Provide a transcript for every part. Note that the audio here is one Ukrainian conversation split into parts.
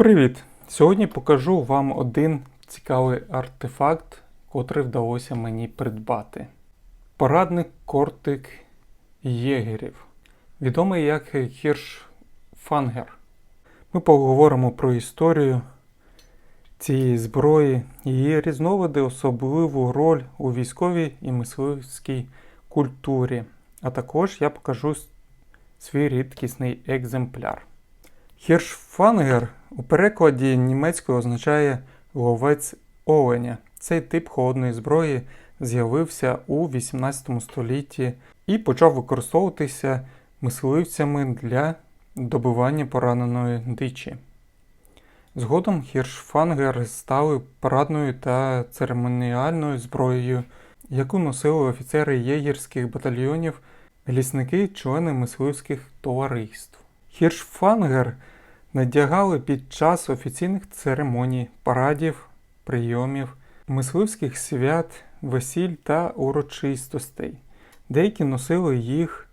Привіт! Сьогодні покажу вам один цікавий артефакт, котрий вдалося мені придбати. Порадник кортик єгерів, відомий як Хіршфангер. Ми поговоримо про історію цієї зброї, її різновиди, особливу роль у військовій і мисливській культурі. А також я покажу свій рідкісний екземпляр. Хіршфангер у перекладі німецькою означає ловець оленя. Цей тип холодної зброї з'явився у 18 столітті і почав використовуватися мисливцями для добивання пораненої дичі. Згодом хіршфангер стали парадною та церемоніальною зброєю, яку носили офіцери єгерських батальйонів, лісники, члени мисливських товариств. Хіршфангер надягали під час офіційних церемоній, парадів, прийомів, мисливських свят, весіль та урочистостей. Деякі носили їх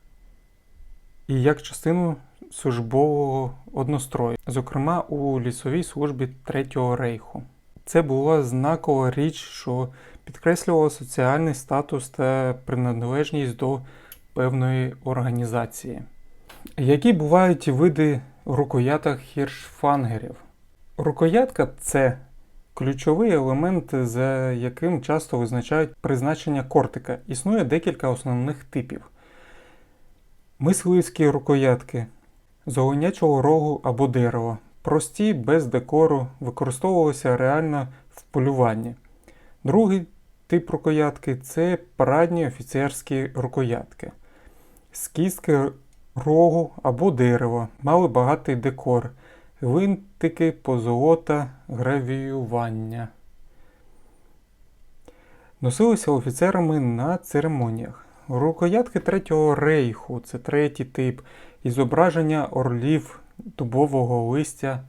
і як частину службового однострою, зокрема у лісовій службі Третього рейху. Це була знакова річ, що підкреслювала соціальний статус та приналежність до певної організації. Які бувають види рукояток хіршфангерів? Рукоятка це ключовий елемент, за яким часто визначають призначення кортика. Існує декілька основних типів. Мисливські рукоятки з оленячого рогу або дерева. Прості, без декору, використовувалися реально в полюванні. Другий тип рукоятки це парадні офіцерські рукоятки. З кістки рогу або дерева, мали багатий декор, гвинтики, позолота, гравіювання. Носилися офіцерами на церемоніях. Рукоятки Третього рейху це третій тип, і зображення орлів, дубового листя,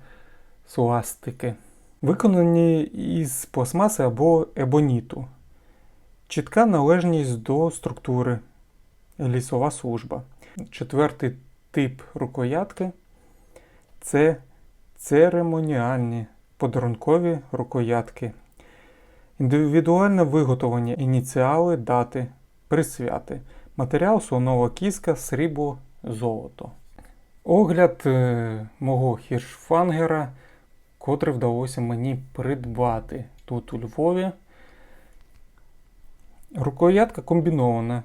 сластики. Виконані із пластмаси або ебоніту. Чітка належність до структури. Лісова служба. Четвертий тип рукоятки це церемоніальні подарункові рукоятки. Індивідуальне виготовлення, ініціали, дати, присвяти. Матеріал слонова кіска, срібло, золото. Огляд е, мого хіршфангера, котрий вдалося мені придбати тут у Львові. Рукоятка комбінована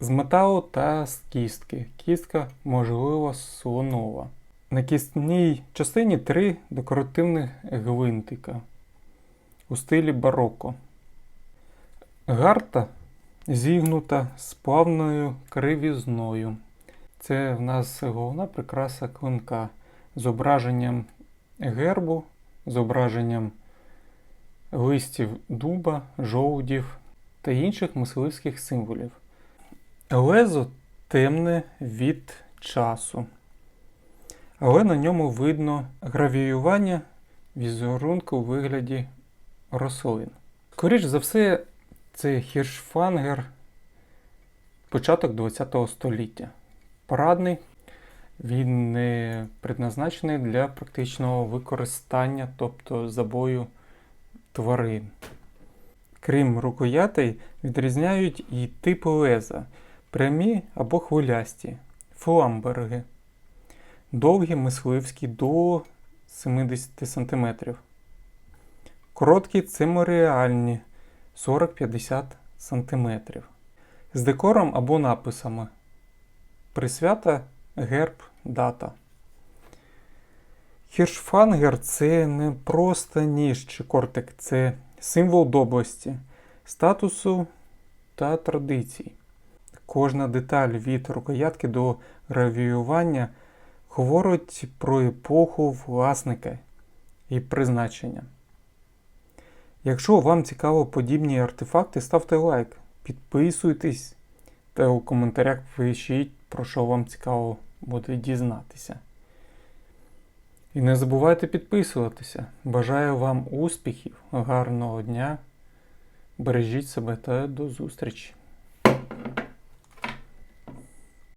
з металу та з кістки. Кістка, можливо, слонова. На кістній частині три декоративних гвинтика у стилі бароко. Гарта зігнута з плавною кривізною. Це в нас головна прикраса клинка з зображенням гербу, зображенням листів дуба, жовдів та інших мисливських символів. Лезо темне від часу, але на ньому видно гравіювання візерунку у вигляді рослин. Скоріш за все, це хіршфангер початок ХХ століття. Парадний, він не предназначений для практичного використання, тобто забою тварин. Крім рукоятей, відрізняють і типи леза прямі або хвилясті, фламберги, довгі мисливські до 70 см. Короткі циморіальні 40-50 см. З декором або написами. Присвята герб дата. Хіршфангер це не просто ніж чи кортик, це символ доблесті, статусу та традицій. Кожна деталь від рукоятки до гравіювання говорить про епоху власника і призначення. Якщо вам цікаво подібні артефакти, ставте лайк, підписуйтесь та у коментарях пишіть, про що вам цікаво буде дізнатися. І не забувайте підписуватися. Бажаю вам успіхів, гарного дня. Бережіть себе та до зустрічі!